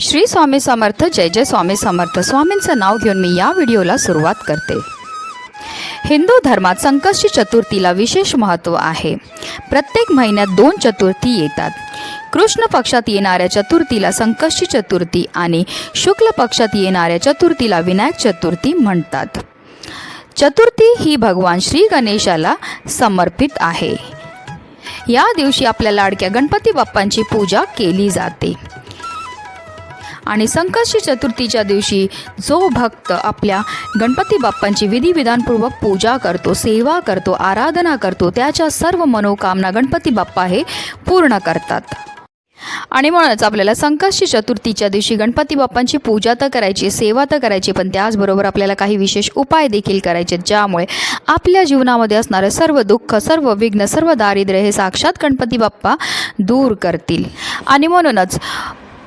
श्री स्वामी समर्थ जय जय स्वामी समर्थ. स्वामींचं नाव घेऊन मी या व्हिडिओला सुरुवात करते. हिंदू धर्मात संकष्टी चतुर्थीला विशेष महत्त्व आहे. प्रत्येक महिन्यात दोन चतुर्थी येतात. कृष्ण पक्षात येणाऱ्या चतुर्थीला संकष्टी चतुर्थी आणि शुक्ल पक्षात येणाऱ्या चतुर्थीला विनायक चतुर्थी म्हणतात. चतुर्थी ही भगवान श्री गणेशाला समर्पित आहे. या दिवशी आपल्या लाडक्या गणपती बाप्पांची पूजा केली जाते. आणि संकष्टी चतुर्थीच्या दिवशी जो भक्त आपल्या गणपती बाप्पांची विधिविधानपूर्वक पूजा करतो सेवा करतो आराधना करतो त्याच्या सर्व मनोकामना गणपती बाप्पा हे पूर्ण करतात. आणि म्हणूनच आपल्याला संकष्टी चतुर्थीच्या दिवशी गणपती बाप्पांची पूजा तर करायची सेवा तर करायची पण त्याचबरोबर आपल्याला काही विशेष उपाय देखील करायचे ज्यामुळे आपल्या जीवनामध्ये असणारं सर्व दुःख सर्व विघ्न सर्व दारिद्र्य हे साक्षात गणपती बाप्पा दूर करतील. आणि म्हणूनच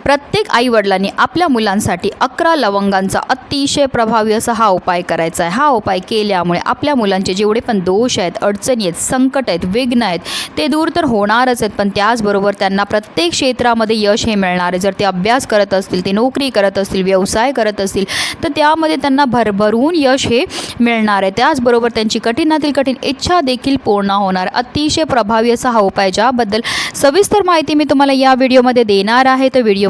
प्रत्येक आईवडिलांनी आपल्या मुलांसाठी अकरा लवंगांचा अतिशय प्रभावी असा हा उपाय करायचा आहे. हा उपाय केल्यामुळे आपल्या मुलांचे जेवढे पण दोष आहेत अडचणी आहेत संकट आहेत विघ्न आहेत ते दूर तर होणारच आहेत. पण त्याचबरोबर त्यांना प्रत्येक क्षेत्रामध्ये यश हे मिळणार आहे. जर ते अभ्यास करत असतील ते नोकरी करत असतील व्यवसाय करत असतील तर त्यामध्ये त्यांना भरभरून यश हे मिळणार आहे. त्याचबरोबर त्यांची कठीणातील कठीण इच्छा देखील पूर्ण होणार. अतिशय प्रभावी असा हा उपाय ज्याबद्दल सविस्तर माहिती मी तुम्हाला या व्हिडिओमध्ये देणार आहे. तर व्हिडिओ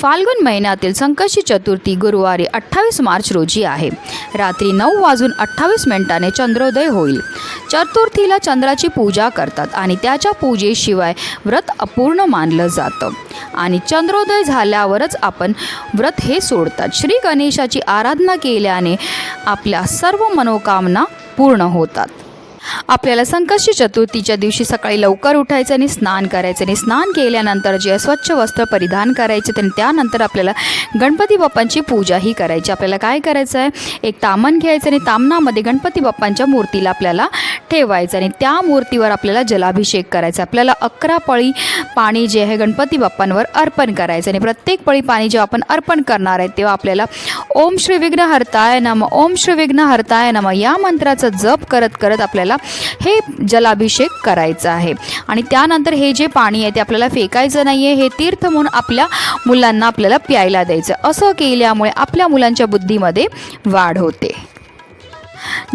फाल्गुन महिन्यातील संकष्टी चतुर्थी गुरुवारी अठ्ठावीस मार्च रोजी आहे. रात्री नऊ वाजून अठ्ठावीस मिनिटाने चंद्रोदय होईल. चतुर्थीला चंद्राची पूजा करतात आणि त्याच्या पूजेशिवाय व्रत अपूर्ण मानलं जातं. आणि चंद्रोदय झाल्यावरच आपण व्रत हे सोडतात. श्री गणेशाची आराधना केल्याने आपल्या सर्व मनोकामना पूर्ण होतात. आपल्याला संकष्टी चतुर्थीच्या दिवशी सकाळी लवकर उठायचं आणि स्नान करायचं. आणि स्नान केल्यानंतर जे स्वच्छ वस्त्र परिधान करायचे आणि त्यानंतर आपल्याला गणपती बाप्पांची पूजाही करायची. आपल्याला काय करायचं आहे एक तामण घ्यायचं आणि तामणामध्ये गणपती बाप्पांच्या मूर्तीला आपल्याला ठेवायचं आणि त्या मूर्तीवर आपल्याला जलाभिषेक करायचा. आपल्याला अकरा पळी पाणी जे आहे गणपती बाप्पांवर अर्पण करायचं आणि प्रत्येक पळी पाणी जेव्हा आपण अर्पण करणार आहे तेव्हा आपल्याला ओम श्री विघ्न हरताय नम ओम श्री विघ्न हरताय नम या मंत्राचा जप करत करत आपल्याला हे जलाभिषेक करायचं आहे. आणि त्यानंतर हे जे पाणी आहे ते आपल्याला फेकायचं नाही आहे हे तीर्थ म्हणून आपल्या मुलांना आपल्याला प्यायला द्यायचं. असं केल्यामुळे आपल्या मुलांच्या बुद्धीमध्ये वाढ होते.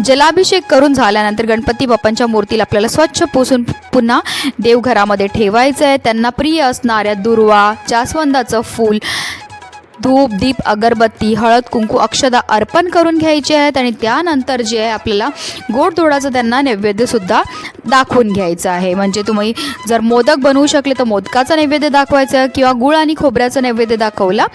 जलाभिषेक करून झाल्यानंतर गणपती बाप्पांच्या मूर्तीला आपल्याला स्वच्छ पुसून पुन्हा देवघरामध्ये ठेवायचं आहे त्यांना प्रिय असणाऱ्या दुर्वा जास्वंदाचं फूल धूप दीप अगरबत्ती हळद कुंकू अक्षदा अर्पण करून घ्यायचे आहेत आणि त्यानंतर जे आहे आपल्याला गोडधोडाचं त्यांना नैवेद्यसुद्धा दाखवून घ्यायचं आहे. म्हणजे तुम्ही जर मोदक बनवू शकले तर मोदकाचा नैवेद्य दाखवायचा किंवा गुळ आणि खोबऱ्याचा नैवेद्य दाखवला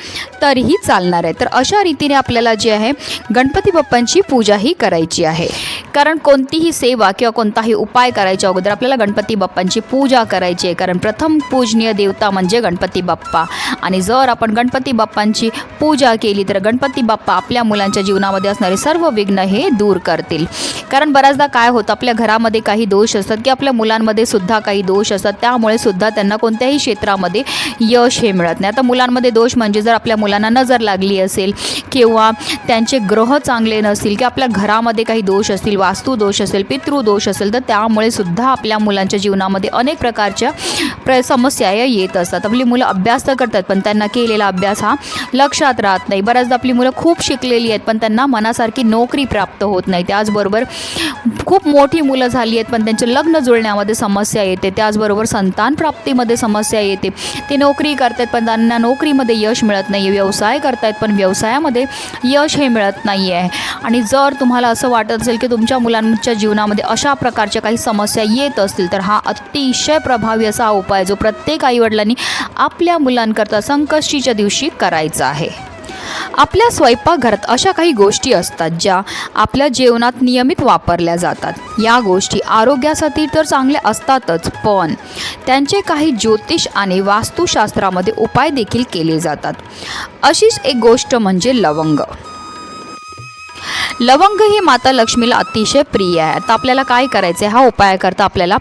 तरीही चालणार आहे. तर अशा रीतीने आपल्याला जे आहे गणपती बाप्पांची पूजाही करायची आहे. कारण कोणतीही सेवा किंवा कोणताही उपाय करायच्या अगोदर आपल्याला गणपती बाप्पांची पूजा करायची आहे. कारण प्रथम पूजनीय देवता म्हणजे गणपती बाप्पा. आणि जर आपण गणपती बाप्पां त्यांची पूजा केली तर गणपती बाप्पा आपल्या मुलांच्या जीवनामध्ये असणारे सर्व विघ्न हे दूर करतील. कारण बऱ्याचदा काय होतं आपल्या घरामध्ये काही दोष असतात की आपल्या मुलांमध्ये सुद्धा काही दोष असतात. त्यामुळे सुद्धा त्यांना कोणत्याही क्षेत्रामध्ये यश हे मिळत नाही. आता मुलांमध्ये दोष म्हणजे जर आपल्या मुलांना नजर लागली असेल किंवा त्यांचे ग्रह चांगले नसतील की आपल्या घरामध्ये काही दोष असतील वास्तू दोष असेल पितृदोष असेल तर त्यामुळे सुद्धा आपल्या मुलांच्या जीवनामध्ये अनेक प्रकारच्या प्र समस्या येत असतात. आपली मुलं अभ्यास तर करतात पण त्यांना केलेला अभ्यास हा लक्षात राहत नाही. बऱ्याचदा आपली मुलं खूप शिकलेली आहेत पण त्यांना मनासारखी नोकरी प्राप्त होत नाही. त्याचबरोबर खूप मोठी मुलं झाली आहेत पण त्यांचे लग्न जुळण्यामध्ये समस्या येते. त्याचबरोबर संतान प्राप्तीमध्ये समस्या येते. ते नोकरी करतात पण त्यांना नोकरीमध्ये यश मिळत नाही आहे व्यवसाय करतायत पण व्यवसायामध्ये यश हे मिळत नाही आहे आणि जर तुम्हाला असं वाटत असेल की तुमच्या मुलांच्या जीवनामध्ये अशा प्रकारच्या काही समस्या येत असतील तर हा अतिशय प्रभावी असा उपाय जो प्रत्येक आईवडिलांनी आपल्या मुलांकरता संकष्टीच्या दिवशी करायचा. आहे. आपल्या स्वयंपाकघरात अशा काही गोष्टी असतात ज्या आपल्या जेवणात नियमित वापरल्या जातात. या गोष्टी आरोग्यासाठी तर चांगल्या असतातच पण त्यांचे काही ज्योतिष आणि वास्तुशास्त्रामध्ये उपाय देखील केले जातात. अशीच एक गोष्ट म्हणजे लवंग. लवंग ही माता लक्ष्मीला अतिशय प्रिय आहे. आता आपल्याला काय करायचं आहे हा उपाय करता आपल्याला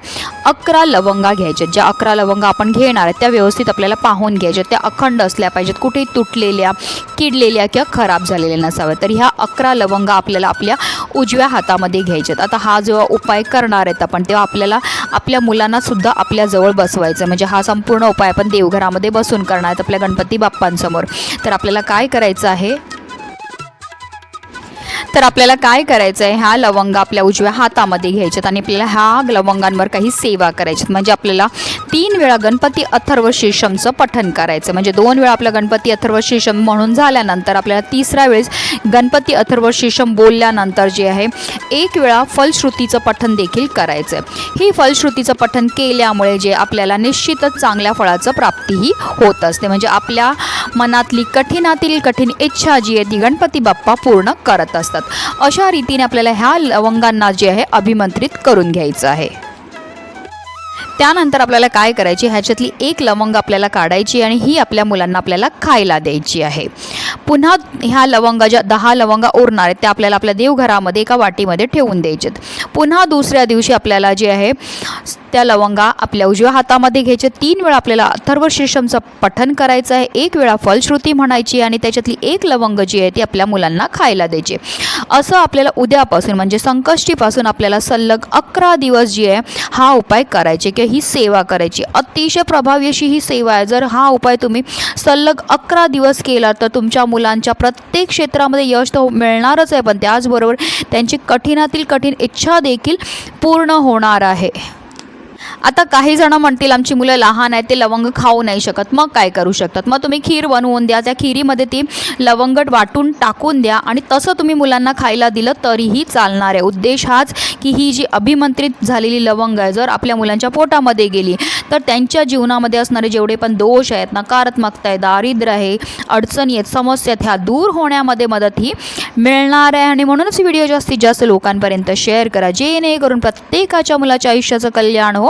अकरा लवंगा घ्यायच्या ज्या अकरा लवंगा आपण घेणार आहेत त्या व्यवस्थित आपल्याला पाहून घ्यायच्या त्या अखंड असल्या पाहिजेत. कुठेही तुटलेल्या किडलेल्या किंवा खराब झालेल्या नसाव्या तर ह्या अकरा लवंगा आपल्याला आपल्या उजव्या हातामध्ये घ्यायच्यात आता हा जेव्हा उपाय करणार आहेत आपण तेव्हा आपल्याला आपल्या मुलांना सुद्धा आपल्या बसवायचं म्हणजे हा संपूर्ण उपाय आपण देवघरामध्ये बसून करणार आहेत आपल्या गणपती बाप्पांसमोर. तर आपल्याला काय करायचं आहे? तर आपल्याला काय करायचं आहे ह्या लवंग आपल्या उजव्या हातामध्ये घ्यायच्यात आणि आपल्याला ह्या लवंगांवर काही सेवा करायच्यात. म्हणजे आपल्याला तीन वेळा गणपती अथर्व शीर्षमचं पठन करायचं म्हणजे दोन वेळा आपलं गणपती अथर्व शीर्षम म्हणून झाल्यानंतर आपल्याला तिसऱ्या वेळेस गणपती अथर्व शीर्षम बोलल्यानंतर जे आहे एक वेळा फलश्रुतीचं पठन देखील करायचं आहे ही फलश्रुतीचं पठन केल्यामुळे जे आपल्याला निश्चितच चांगल्या फळाचं प्राप्तीही होत असते. म्हणजे आपल्या मनातली कठीणातील कठीण इच्छा जी आहे ती गणपती बाप्पा पूर्ण करत असतात. अशा रीतीने आपल्याला ह्या लवंगांना जे आहे अभिमंत्रित करून घ्यायचं आहे. त्यानंतर आपल्याला काय करायची? ह्याच्यातली एक लवंग आपल्याला काढायची आणि ही आपल्या मुलांना आपल्याला खायला द्यायची आहे. पुन्हा ह्या लवंगा ज्या दहा लवंगा उरणार आहेत त्या आपल्याला आपल्या देवघरामध्ये एका वाटीमध्ये ठेवून द्यायच्यात पुन्हा दुसऱ्या दिवशी आपल्याला जे आहे त्या लवंगा आपल्या उजव्या हातामध्ये घ्यायचे तीन वेळा आपल्याला अथर्व शीर्षमचं पठन करायचं आहे. एक वेळा फलश्रुती म्हणायची आणि त्याच्यातली एक लवंग जी आहे ती आपल्या मुलांना खायला द्यायची. असं आपल्याला उद्यापासून म्हणजे संकष्टीपासून आपल्याला सलग अकरा दिवस जी आहे हा उपाय करायचे. किंवा ही सेवा करायची. अतिशय प्रभावी अशी ही सेवा आहे. जर हा उपाय तुम्ही सलग अकरा दिवस केला तर तुमच्या मुलांच्या प्रत्येक क्षेत्रामध्ये यश तर मिळणारच आहे. पण त्याचबरोबर त्यांची कठीणातील कठीण इच्छा देखील पूर्ण होणार आहे. आता काही जण म्हणतील आमची मुलं लहान आहेत ते लवंग खाऊ नाही शकत. मग काय करू शकतात? मग तुम्ही खीर बनवून द्या. त्या खिरीमध्ये ती लवंगट वाटून टाकून द्या आणि तसं तुम्ही मुलांना खायला दिलं तरीही चालणार आहे. उद्देश हाच की ही जी अभिमंत्रित झालेली लवंग आहे जर आपल्या मुलांच्या पोटामध्ये गेली तर त्यांच्या जीवनामध्ये असणारे जेवढे पण दोष आहेत नकारात्मकता आहे दारिद्र्य आहे अडचणी आहेत समस्या आहेत ह्या दूर होण्यामध्ये मदत ही मिळणार आहे. आणि म्हणूनच व्हिडिओ जास्तीत जास्त लोकांपर्यंत शेअर करा. जेणेकरून प्रत्येकाच्या मुलाच्या आयुष्याचं कल्याण हो